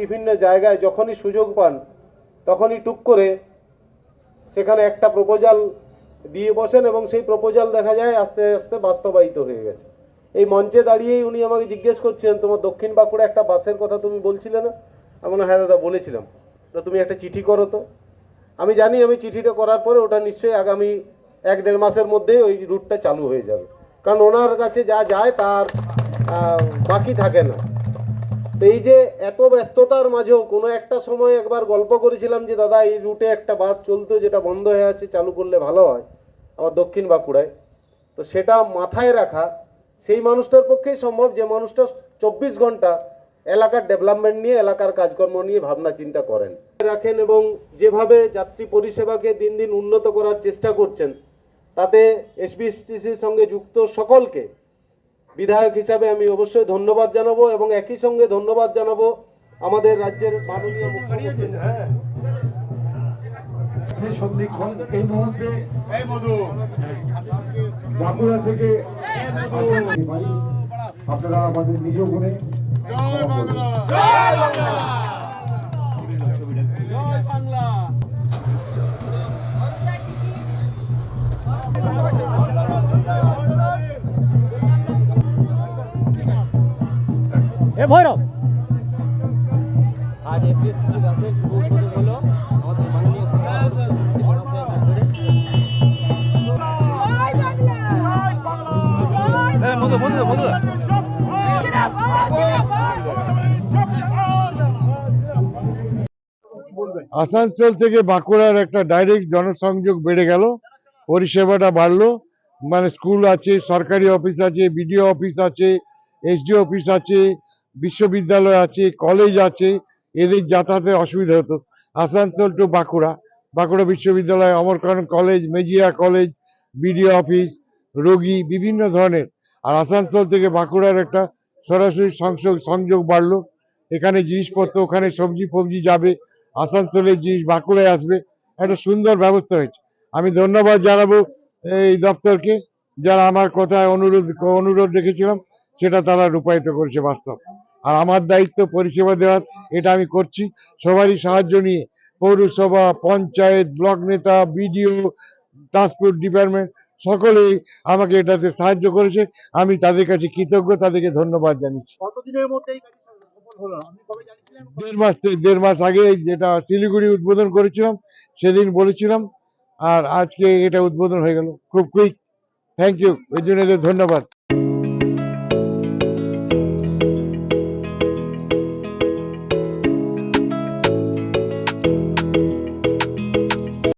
বিভিন্ন জায়গায় যখনই সুযোগ পান, তখনই টুক করে সেখানে একটা প্রপোজাল দিয়ে বসেন এবং সেই প্রপোজাল দেখা যায় আস্তে আস্তে বাস্তবায়িত হয়ে গেছে। এই মঞ্চে দাঁড়িয়েই উনি আমাকে জিজ্ঞেস করছিলেন, তোমার দক্ষিণ বাঁকুড়া একটা বাসের কথা তুমি বলছিলে না? আমি হ্যাঁ দাদা, বলেছিলাম। তুমি একটা চিঠি করো তো। আমি জানি আমি চিঠিটা করার পরে ওটা নিশ্চয়ই আগামী এক দেড় মাসের মধ্যেই ওই রুটটা চালু হয়ে যাবে। কারণ ওনার কাছে যা যায় তার বাকি থাকে না। তো এই যে এত ব্যস্ততার মাঝেও কোনো একটা সময় একবার গল্প করেছিলাম যে, দাদা, এই রুটে একটা বাস চলতো যেটা বন্ধ হয়ে আছে, চালু করলে ভালো হয়। আমার দক্ষিণ বাঁকুড়ায়। তো সেটা মাথায় রাখা, সেই মানুষটার পক্ষেই সম্ভব যে, মানুষটা চব্বিশ ঘণ্টা এলাকার ডেভেলপমেন্ট নিয়ে, এলাকার কাজকর্ম নিয়ে ভাবনা চিন্তা করেন। রাখেন এবং যেভাবে যাত্রী পরিষেবাকে দিন দিন উন্নত করার চেষ্টা করছেন, তাতে এসবিএসটিসির সঙ্গে যুক্ত সকলকে বিধায়ক হিসাবে আমি অবশ্যই ধন্যবাদ জানাব এবং একই সঙ্গে ধন্যবাদ জানাব আমাদের রাজ্যের মাননীয় মুখ্যমন্ত্রী। এই সন্ধিক্ষণ এই মুহূর্তে বাঁকুড়া থেকে আপনারা আমাদের নিজ গুণে এ ভৈরব। আজ এসবিএসটিসি বাসের শুভ উদ্বোধন হলো। আমাদের মাননীয় মধু মধু মধু। আসানসোল থেকে বাঁকুড়ার একটা ডাইরেক্ট জনসংযোগ বেড়ে গেল। পরিষেবাটা বাড়লো। মানে স্কুল আছে সরকারি অফিস আছে বিডিও অফিস আছে এসডি অফিস আছে বিশ্ববিদ্যালয় আছে কলেজ আছে, এদের যাতায়াতের অসুবিধা হতো। আসানসোল টু বাঁকুড়া। বাঁকুড়া বিশ্ববিদ্যালয় অমরকরণ college Mejia college BDO office রোগী, বিভিন্ন ধরনের। আর আসানসোল থেকে বাঁকুড়ার একটা সরাসরি সংযোগ সংযোগ বাড়লো। এখানে জিনিসপত্র, ওখানে সবজি ফবজি যাবে, আসানসোলের জিনিস বাঁকুড়ায় আসবে। একটা সুন্দর ব্যবস্থা হয়েছে। আমি ধন্যবাদ জানাব এই দপ্তরকে, যারা আমার কথায় অনুরোধ অনুরোধ রেখেছিলাম, সেটা তারা রূপায়িত করেছে বাস্তব। আর আমার দায়িত্ব পরিষেবা দেওয়ার এটা আমি করছি। সবারই সাহায্য নিয়ে পৌরসভা পঞ্চায়েত ব্লক নেতা বিডিও ট্রান্সপোর্ট ডিপার্টমেন্ট সকলেই আমাকে এটাতে সাহায্য করেছে। আমি তাদের কাছে কৃতজ্ঞ তাদেরকে ধন্যবাদ জানিয়েছি। কতদিনের মধ্যে দেড় মাস থেকে দেড় মাস আগে যেটা শিলিগুড়ি উদ্বোধন করেছিলাম সেদিন বলেছিলাম আর আজকে এটা উদ্বোধন হয়ে গেল। খুব কুইক থ্যাংক ইউ এর জন্য ধন্যবাদ।